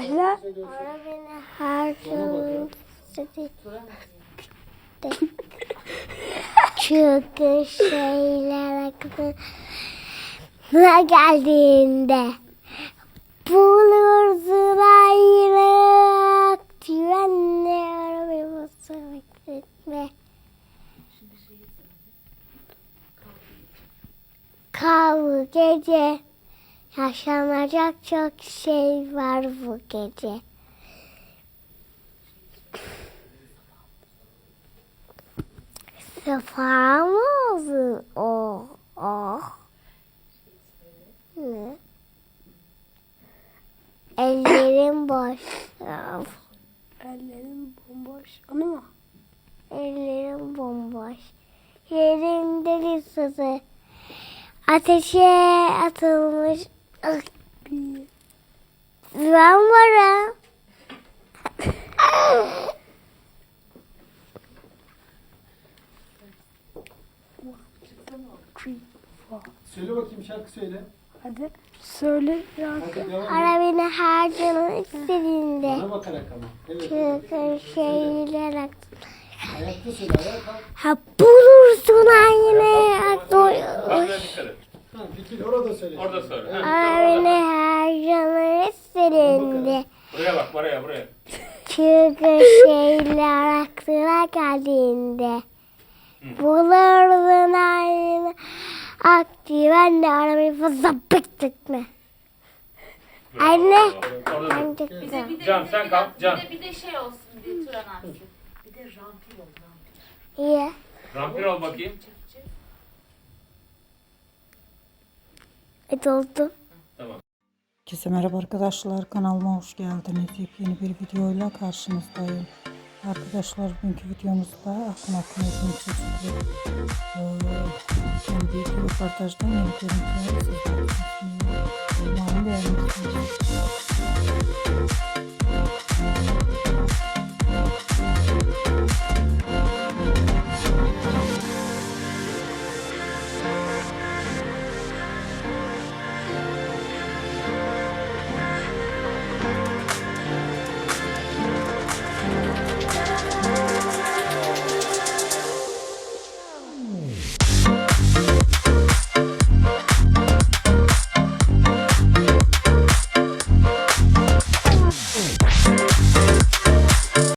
Başla. Ara beni her gün. Çünkü şeyler aklına geldiğinde bulursun ayrı güvenle arabayı basamak etme. Kal gece yaşanacak çok şey var bu gece. Sefa mı olsun? Oh, oh. Ne? Ellerim boş. Ellerim bomboş. Onu mu? Ellerim bomboş. Yerimde bir sızı. Ateşe atılmış. Ben varım. Söyle bakayım şarkı söyle. Hadi. Söyle. Ya. Hadi devam et. Ara beni her canın istediğinde. Bana bakarak ama. Evet. Çünkü şeyler aklına Ayakta söyle. Ayağa kalk. Ha bulursun aynı aklı. Fikir orada söyle. Orada söyle. Evet. Beni her canın istediğinde. Buraya bak buraya buraya. Çünkü şeyler aklına geldiğinde. Bulursun aynı aklı. Ben de arabayı fazla bekletme. Bravo. Anne. Orada dur. Bir de, bir de, Can, bir de, sen bir kalk, Can. Bir de, bir de şey olsun bir Turan abi. Bir de rampir ol rampir. İyi. Rampir ol bakayım. Doldu. Tamam. Herkese merhaba arkadaşlar kanalıma hoş geldiniz. Yepyeni bir videoyla karşınızdayım. Arkadaşlar bugünkü videomuzda Akın Akın'ın çeşitli eee, kendi röportajdan yeni görüntüler sizlerle